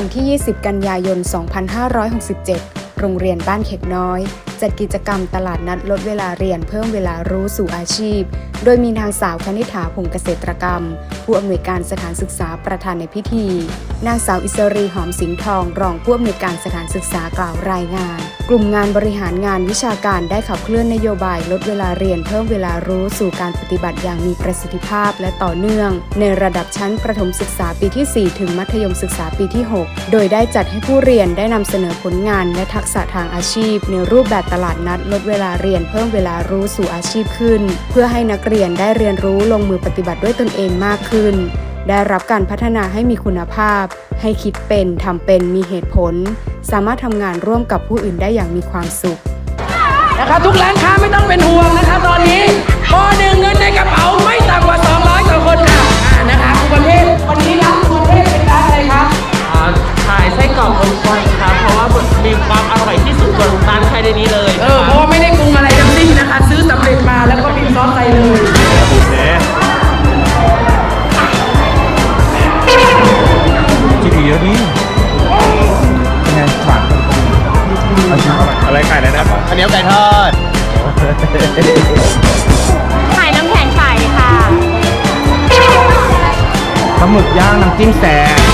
วันที่ 20 กันยายน 2567 โรงเรียนบ้านเข็กน้อย จัดกิจกรรมตลาดนัดลดเวลาเรียนเพิ่มเวลารู้สู่อาชีพ โดยมีนางสาวคณิฐาผงเกษตรกรรม ผู้อำนวยการสถานศึกษาประธานในพิธี นางสาวอิสรีหอมสิงห์ทอง รองผู้อำนวยการสถานศึกษากล่าวรายงาน กลุ่มงานบริหารงานวิชาการได้ขับเคลื่อนนโยบายลดเวลาเรียนเพิ่มเวลารู้สู่การปฏิบัติอย่างมีประสิทธิภาพและต่อเนื่อง ในระดับชั้นประถมศึกษาปีที่ 4 ถึงมัธยมศึกษาปีที่ 6 โดยได้จัดให้ผู้เรียนได้นำเสนอผลงานและทักษะทางอาชีพในรูปแบบตลาดนัดลดเวลาเรียนเพิ่มเวลารู้สู่อาชีพขึ้น เพื่อให้นักเรียนได้เรียนรู้ลงมือปฏิบัติด้วยตนเองมากขึ้น ได้รับการพัฒนาให้มีคุณภาพ ให้คิดเป็นทำเป็นมีเหตุผล สามารถทำงานร่วมกับผู้อื่นได้อย่างมีความสุข นะครับทุกร้านค้าไม่ต้องเป็น สุดบนร้านใครในนี้เลยเออเพราะว่าไม่ได้ปรุงอะไรทั้งสิ้นนะคะ ซื้อสำเร็จมาแล้วก็พิมพ์ซอสใส่เลยจิกเยอะนี่เป็นไงหวานอะไรไก่เลยนะอันนี้ไก่ทอด ขายน้ำแข็งใสค่ะ ปลาหมึกย่างน้ำจิ้มแซ่ครับ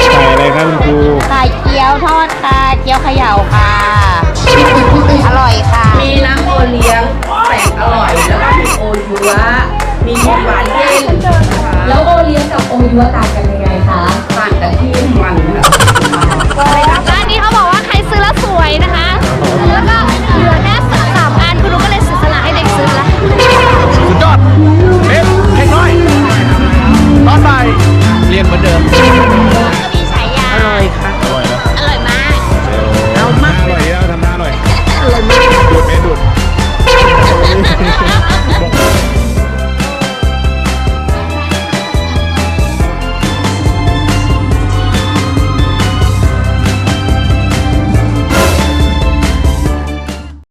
ยี่สิบใส่อะไรครับคุณครูไข่เกี๊ยวทอดค่ะเกี๊ยวเขย่าค่ะ อร่อยค่ะ มีน้ำโอเลี้ยงแสนอร่อย แล้วก็มีโอยัวมีหวานเย็นแล้วโอเลี้ยงกับโอยัวต่างกันยังไงคะ ต่างกันที่มันค่ะ